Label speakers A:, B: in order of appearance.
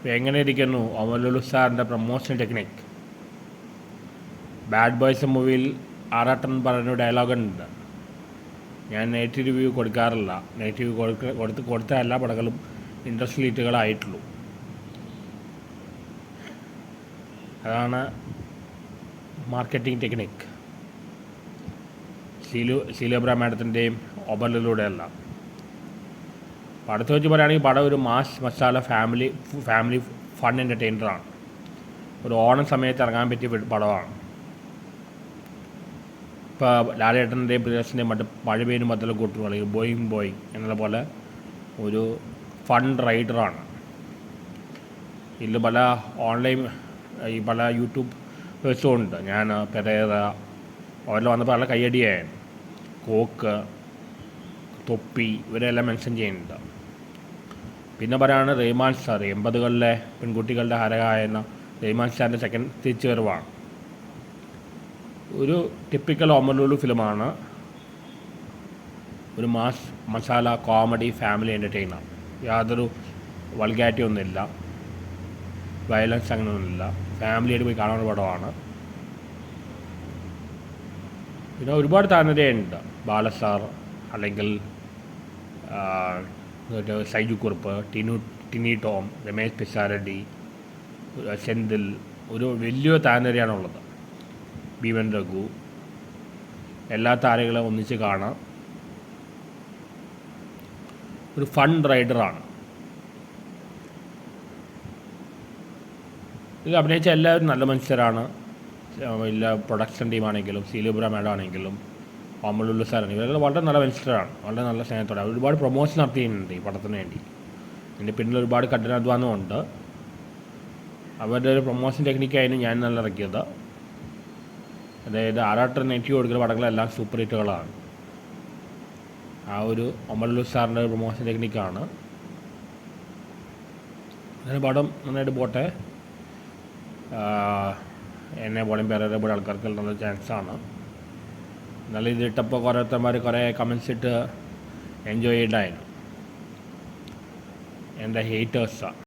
A: ഇപ്പോൾ എങ്ങനെ ഇരിക്കുന്നു അമൽ സാറിന്റെ പ്രൊമോഷൻ ടെക്നിക് ബാഡ് ബോയ്സ് മൂവിയിൽ ആറാട്ടൻ പറഞ്ഞ ഡയലോഗ് ഉണ്ട്. ഞാൻ നെഗറ്റീവ് റിവ്യൂ കൊടുക്കാറില്ല. നെഗറ്റീവ് കൊടുക്ക കൊടുത്ത് കൊടുത്ത എല്ലാ പടങ്ങളും ഇൻട്രസ്റ്റ് ലീറ്റുകളായിട്ടുള്ളൂ അതാണ് മാർക്കറ്റിംഗ് ടെക്നിക് ശീലു ശീലബ്ര മാഡത്തിന്റെയും ഒബലിലൂടെയല്ല. പടത്തെ വെച്ച് പറയുകയാണെങ്കിൽ പടം ഒരു mass masala family family fun എന്റർടൈനറാണ്. ഒരു ഓണം സമയത്ത് ഇറങ്ങാൻ പറ്റിയ പടമാണ്. ഇപ്പോൾ ലാലേട്ടന്റെയും പ്രിയസിന്റെയും മറ്റ് മഴപേരും മറ്റുള്ള കൂട്ടുകൾ അല്ലെങ്കിൽ ബോയിങ് ബോയിങ് എന്നുള്ള പോലെ ഒരു ഫൺ റൈഡറാണ്. ഇതിൽ പല ഓൺലൈൻ ഈ പല യൂട്യൂബ് വേഴ്സും ഉണ്ട്. ഞാൻ പെരേറ അവരിൽ വന്നപ്പോൾ നല്ല കയ്യടിയായിരുന്നു. കോക്ക് തൊപ്പി ഇവരെല്ലാം മെൻഷൻ ചെയ്യുന്നുണ്ട്. പിന്നെ പറയുകയാണ് റഹ്മാൻ സാർ എൺപതുകളിലെ പെൺകുട്ടികളുടെ ഹരകായെന്ന റഹ്മാൻ സാറിന്റെ സെക്കൻഡ് തിരിച്ചുവരവാണ്. ഒരു ടിപ്പിക്കൽ ഓമലുള്ള ഫിലിമാണ് ഒരു mass masala comedy family entertainer യാതൊരു വൾഗാരിറ്റി ഒന്നുമില്ല. വയലൻസ് അങ്ങനെ അങ്ങനെയൊന്നുമില്ല ഫാമിലിയായിട്ട് പോയി കാണാൻ പടമാണ്. പിന്നെ ഒരുപാട് താരനിരയുണ്ട്. ബാലസാർ അല്ലെങ്കിൽ സൈജു കുറുപ്പ് ടിനു ടിനി ടോം രമേശ് പിസാരഡി സെന്തിൽ ഒരു വലിയ താരനിരയാണുള്ളത് ഭീമൻ രഘു. എല്ലാ താരങ്ങളെ ഒന്നിച്ച് കാണാം. ഒരു ഫൺ റൈഡറാണ് ഇത് അഭിനയിച്ച എല്ലാവരും നല്ല മനുഷ്യരാണ് എല്ലാ പ്രൊഡക്ഷൻ ടീമാണെങ്കിലും സീലുബ്ര മാഡം ആണെങ്കിലും അമലുല്ല സാറാണ് ഇവരെല്ലാം വളരെ നല്ല വെൽസ്റ്ററാണ് വളരെ നല്ല സ്നേഹത്തോടെ. ഒരുപാട് പ്രൊമോഷൻ നടത്തിയിട്ടുണ്ട് ഈ പടത്തിന് വേണ്ടി. ഇതിന്റെ പിന്നിൽ ഒരുപാട് കഠിനാധ്വാനമുണ്ട്. അവരുടെ ഒരു പ്രൊമോഷൻ ടെക്നിക്കായിരുന്നു ഞാൻ നല്ല ഇറക്കിയത്. അതായത് ആറാട്ടർ നെറ്റി കൊടുക്കുന്ന പടങ്ങളെല്ലാം സൂപ്പർ ഹിറ്റുകളാണ് ആ ഒരു ഒമലുല്ലു സാറിന്റെ പ്രൊമോഷൻ ടെക്നിക്കാണ് അങ്ങനെ പടം നന്നായിട്ട് പോട്ടെ. എന്നെ പോലെയും പേരെ പോലെ ആൾക്കാർക്ക് നല്ല ചാൻസാണ് നല്ല ഇതിട്ടപ്പോൾ കുറേത്തന്മാർ കുറേ കമൻസ് ഇട്ട് എൻജോയ് ചെയ്തായിരുന്നു. എന്റെ ഹേറ്റേഴ്സാണ്